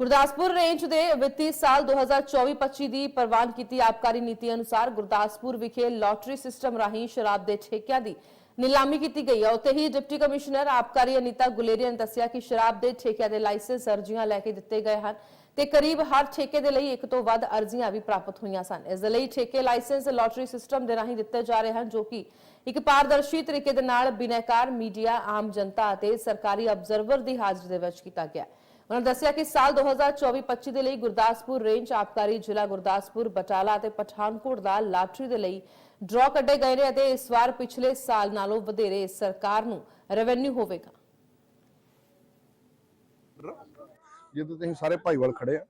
Gurdaspur range ਦੇ ਵਿੱਤੀ ਸਾਲ 2024-25 ਦੀ ਪ੍ਰਵਾਨ ਕੀਤੀ ਆਬਕਾਰੀ ਨੀਤੀ ਅਨੁਸਾਰ ਗੁਰਦਾਸਪੁਰ ਵਿਖੇ ਲਾਟਰੀ ਸਿਸਟਮ ਰਾਹੀਂ ਸ਼ਰਾਬ ਦੇ ਠੇਕਿਆਂ ਦੀ ਨਿਲਾਮੀ ਕੀਤੀ ਗਈ ਹੈ ਉੱਥੇ ਹੀ ਡਿਪਟੀ ਕਮਿਸ਼ਨਰ ਆਬਕਾਰੀ ਅਨੀਤਾ ਗੁਲੇਰੀਆ ਨੇ ਦੱਸਿਆ ਕਿ ਸ਼ਰਾਬ ਦੇ ਠੇਕਿਆਂ ਦੇ ਲਾਇਸੈਂਸ ਅਰਜ਼ੀਆਂ ਲੈ ਕੇ ਦਿੱਤੇ ਗਏ ਹਨ ਤੇ ਕਰੀਬ ਹਰ ਠੇਕੇ ਦੇ ਲਈ ਇੱਕ ਤੋਂ ਵੱਧ ਅਰਜ਼ੀਆਂ ਵੀ ਪ੍ਰਾਪਤ ਹੋਈਆਂ ਸਨ ਇਸ ਦੇ ਲਈ ਠੇਕੇ ਲਾਇਸੈਂਸ ਲਾਟਰੀ ਸਿਸਟਮ ਦੇ ਰਾਹੀਂ ਦਿੱਤੇ ਜਾ ਰਹੇ ਹਨ, ਜੋ ਕਿ ਇੱਕ ਪਾਰਦਰਸ਼ੀ ਤਰੀਕੇ ਦੇ ਨਾਲ ਬਿਨੈਕਾਰ ਮੀਡੀਆ, ਆਮ ਜਨਤਾ ਅਤੇ ਸਰਕਾਰੀ ਅਬਜ਼ਰਵਰ ਦੀ ਹਾਜ਼ਰੀ ਦੇ ਵਿੱਚ ਕੀਤਾ ਗਿਆ ਹੈ। ਉਹਨਾਂ ਦੱਸਿਆ ਕਿ ਸਾਲ 2024-25 ਦੇ ਲਈ ਗੁਰਦਾਸਪੁਰ ਰੇਂਜ ਆਬਕਾਰੀ ਜ਼ਿਲ੍ਹਾ ਗੁਰਦਾਸਪੁਰ, ਬਟਾਲਾ ਅਤੇ ਪਠਾਨਕੋਟ ਦਾ ਲਾਟਰੀ ਦੇ ਲਈ ਡਰਾਅ ਕੱਢੇ ਗਏ ਨੇ ਅਤੇ ਇਸ ਵਾਰ ਪਿਛਲੇ ਸਾਲ ਨਾਲੋਂ ਵਧੇਰੇ ਸਰਕਾਰ ਨੂੰ ਰੈਵਨਿਊ ਹੋਵੇਗਾ। ਜਿੱਦਾਂ ਤੁਸੀਂ ਸਾਰੇ ਭਾਈਵਾਲ ਖੜੇ ਆ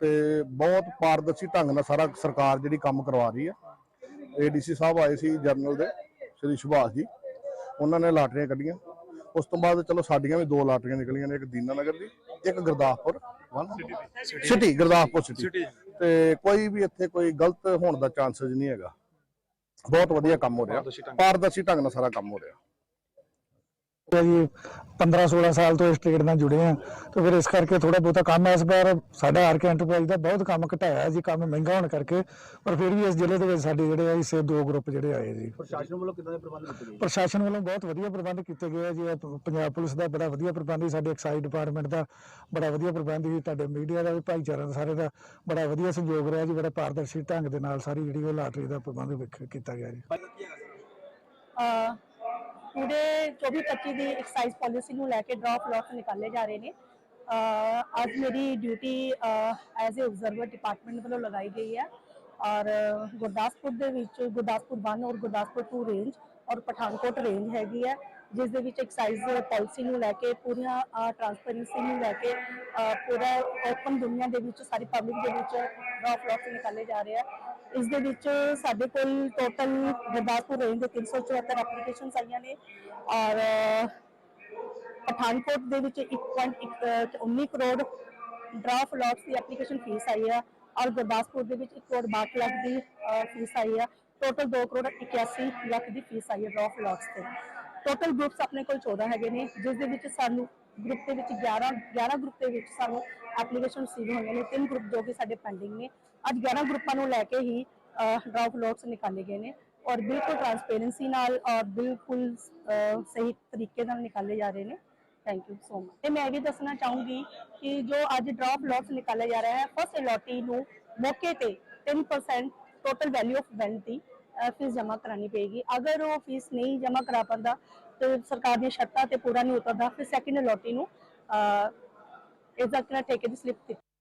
ਤੇ ਬਹੁਤ ਪਾਰਦਰਸ਼ੀ ਢੰਗ ਨਾਲ ਸਾਰਾ ਸਰਕਾਰ ਜਿਹੜੀ ਕੰਮ ਕਰਵਾ ਰਹੀ ਆ। ਏਡੀਸੀ ਸਾਹਿਬ ਆਏ ਸੀ ਜਰਨਲ ਦੇ, ਸ੍ਰੀ ਸੁਭਾਸ਼ ਜੀ। ਉਹਨਾਂ ਨੇ ਲਾਟਰੀਆਂ ਕੱਢੀਆਂ। ਉਸ ਤੋਂ ਬਾਅਦ ਚਲੋ ਸਾਡੀਆਂ ਵੀ ਦੋ ਲਾਟਰੀਆਂ ਨਿਕਲੀਆਂ ਨੇ ਇੱਕ ਦੀਨਾ ਨਗਰ ਦੀ ਇੱਕ ਗੁਰਦਾਸਪੁਰ ਸਿਟੀ ਗੁਰਦਾਸਪੁਰ ਸਿਟੀ। ਤੇ ਕੋਈ ਵੀ ਇੱਥੇ ਕੋਈ ਗਲਤ ਹੋਣ ਦਾ ਚਾਂਸਸ ਨਹੀਂ ਹੈਗਾ। ਬਹੁਤ ਵਧੀਆ ਕੰਮ ਹੋ ਰਿਹਾ। ਪਾਰਦਰਸ਼ੀ ਢੰਗ ਨਾਲ। ਸਾਰਾ ਕੰਮ ਹੋ ਰਿਹਾ। ਜੀ 15 16 ਸਾਲ ਤੋਂ ਇਸ ਟ੍ਰੇਡ ਨਾਲ ਜੁੜੇ ਆ ਤੇ ਫਿਰ ਇਸ ਕਰਕੇ ਥੋੜਾ ਬਹੁਤਾ ਕੰਮ ਇਸ ਵਾਰ ਸਾਡਾ ਆਰਕੇ ਐਂਟਰਪ੍ਰਾਈਜ਼ ਦਾ ਬਹੁਤ ਕੰਮ ਘਟਾਇਆ ਜੀ। ਕੰਮ ਮਹਿੰਗਾ ਹੋਣ ਕਰਕੇ। ਪਰ ਫਿਰ ਵੀ ਇਸ ਜ਼ਿਲ੍ਹੇ ਦੇ ਵਿੱਚ ਸਾਡੇ ਜਿਹੜੇ ਆ ਇਸੇ ਦੋ ਗਰੁੱਪ ਜਿਹੜੇ ਆਏ ਜੀ। ਪ੍ਰਸ਼ਾਸਨ ਵੱਲੋਂ ਕਿਦਾਂ ਦੇ ਪ੍ਰਬੰਧ ਕੀਤੇ ਗਏ? ਪ੍ਰਸ਼ਾਸਨ ਵੱਲੋਂ ਬਹੁਤ ਵਧੀਆ ਪ੍ਰਬੰਧ ਕੀਤੇ ਗਏ ਆ ਜੀ। ਪੰਜਾਬ ਪੁਲਿਸ ਦਾ ਬੜਾ ਵਧੀਆ ਪ੍ਰਬੰਧ ਸਾਡੇ ਐਕਸਾਈਜ਼ ਡਿਪਾਰਟਮੈਂਟ ਦਾ ਬੜਾ ਵਧੀਆ ਪ੍ਰਬੰਧ ਸੀ। ਤੁਹਾਡੇ ਮੀਡੀਆ ਦਾ ਵੀ ਭਾਈਚਾਰਾ ਦਾ ਸਾਰੇ ਦਾ ਬੜਾ ਵਧੀਆ ਸਹਿਯੋਗ ਰਿਹਾ ਜੀ। ਬੜਾ ਪਾਰਦਰਸ਼ੀ ਢੰਗ ਦੇ ਨਾਲ ਸਾਰੀ ਜਿਹੜੀ ਉਹ ਲਾਟਰੀ ਦਾ ਪ੍ਰਬੰਧ ਵਿਖ- ਕੀਤਾ ਗਿਆ ਜੀ। ਪੂਰੇ 24-25 ਦੀ ਐਕਸਾਈਜ਼ ਪਾਲਿਸੀ ਨੂੰ ਲੈ ਕੇ ਡਰਾਫਟ ਲੋਟ ਨਿਕਾਲੇ ਜਾ ਰਹੇ ਨੇ। ਅੱਜ ਮੇਰੀ duty as a observer department ਵੱਲੋਂ ਲਗਾਈ ਗਈ ਹੈ। ਔਰ ਗੁਰਦਾਸਪੁਰ ਦੇ ਵਿੱਚ ਗੁਰਦਾਸਪੁਰ 1 ਔਰ ਗੁਰਦਾਸਪੁਰ 2 ਰੇਂਜ ਔਰ ਪਠਾਨਕੋਟ ਰੇਂਜ ਹੈਗੀ ਹੈ। ਜਿਸ ਦੇ ਵਿੱਚ ਐਕਸਾਈਜ਼ ਪਾਲਿਸੀ ਨੂੰ ਲੈ ਕੇ, ਪੂਰੀਆਂ ਟ੍ਰਾਂਸਪੇਰੈਂਸੀ ਨੂੰ ਲੈ ਕੇ ਪੂਰਾ ਓਪਨ ਦੁਨੀਆ ਦੇ ਵਿੱਚ, ਸਾਰੀ ਪਬਲਿਕ ਦੇ ਵਿੱਚ ਡਰਾਫਟ ਲੋਟ ਨਿਕਾਲੇ ਜਾ ਰਹੇ ਆ। ਇਸ ਦੇ ਵਿੱਚ ਸਾਡੇ ਕੋਲ ਟੋਟਲ ਗੁਰਦਾਸਪੁਰ ਰੇਂਜ ਦੇ 374 ਐਪਲੀਕੇਸ਼ਨਸ ਆਈਆਂ ਨੇ ਔਰ ਪਠਾਨਕੋਟ ਦੇ ਵਿੱਚ 1.19 ਕਰੋੜ ਡਰਾਫਟ ਲੋਟਸ ਦੀ ਐਪਲੀਕੇਸ਼ਨ ਫੀਸ ਆਈ ਆ ਔਰ ਗੁਰਦਾਸਪੁਰ ਦੇ ਵਿੱਚ 1 ਕਰੋੜ 62 ਲੱਖ ਦੀ ਫੀਸ ਆਈ ਆ। ਟੋਟਲ 2 ਕਰੋੜ 81 ਲੱਖ ਦੀ ਫੀਸ ਆਈ ਹੈ ਡਰਾਫਟ ਲੋਟਸ ਤੇ। ਟੋਟਲ ਗਰੁੱਪਸ ਆਪਣੇ ਕੋਲ 14 ਹੈਗੇ ਨੇ, ਜਿਸ ਦੇ ਵਿੱਚ ਸਾਨੂੰ ਗਰੁੱਪ ਦੇ ਵਿੱਚ 11 11 ਗਰੁੱਪ ਦੇ ਵਿੱਚ ਸਾਨੂੰ ਐਪਲੀਕੇਸ਼ਨ ਰਿਸੀਵ ਹੋਈਆਂ ਨੇ, ਤਿੰਨ ਗਰੁੱਪ ਜੋ ਕਿ ਸਾਡੇ ਪੈਂਡਿੰਗ ਨੇ। ਅੱਜ 11 ਗਰੁੱਪਾਂ ਨੂੰ ਲੈ ਕੇ ਹੀ ਡਰਾਫਟ ਲੋਟਸ ਨਿਕਾਲੇ ਗਏ ਨੇ ਔਰ ਬਿਲਕੁਲ ਟ੍ਰਾਂਸਪੇਰੈਂਸੀ ਨਾਲ ਔਰ ਬਿਲਕੁਲ ਸਹੀ ਤਰੀਕੇ ਨਾਲ ਨਿਕਾਲੇ ਜਾ ਰਹੇ ਨੇ। ਥੈਂਕ ਯੂ ਸੋ ਮਚ ਤੇ ਮੈਂ ਇਹ ਵੀ ਦੱਸਣਾ ਚਾਹੂੰਗੀ ਕਿ ਜੋ ਅੱਜ ਡਰਾਪ ਲੋਟਸ ਨਿਕਾਲਿਆ ਜਾ ਰਿਹਾ ਹੈ ਫਸਟ ਅਲੋਟੀ ਨੂੰ ਮੌਕੇ ਤੇ 3% ਟੋਟਲ ਵੈਲਿਊ ਆਫ ਵੈਂਟ ਦੀ ਫੀਸ ਜਮ੍ਹਾਂ ਕਰਾਣੀ ਪਏਗੀ। ਅਗਰ ਉਹ ਫੀਸ ਨਹੀਂ ਜਮ੍ਹਾਂ ਕਰਾ ਪਾਉਂਦਾ ਤੇ ਸਰਕਾਰ ਦੀਆਂ ਸ਼ਰਤਾਂ ਤੇ ਪੂਰਾ ਨਹੀਂ ਉਤਰਦਾ ਫਿਰ ਸੈਕਿੰਡ ਅਲੋਟੀ ਨੂੰ ਅਹ, ਇਸ ਦਾ ਕਿਹੜਾ ਠੇਕੇ ਦੀ ਸਲਿੱਪ ਦਿੱਤੀ।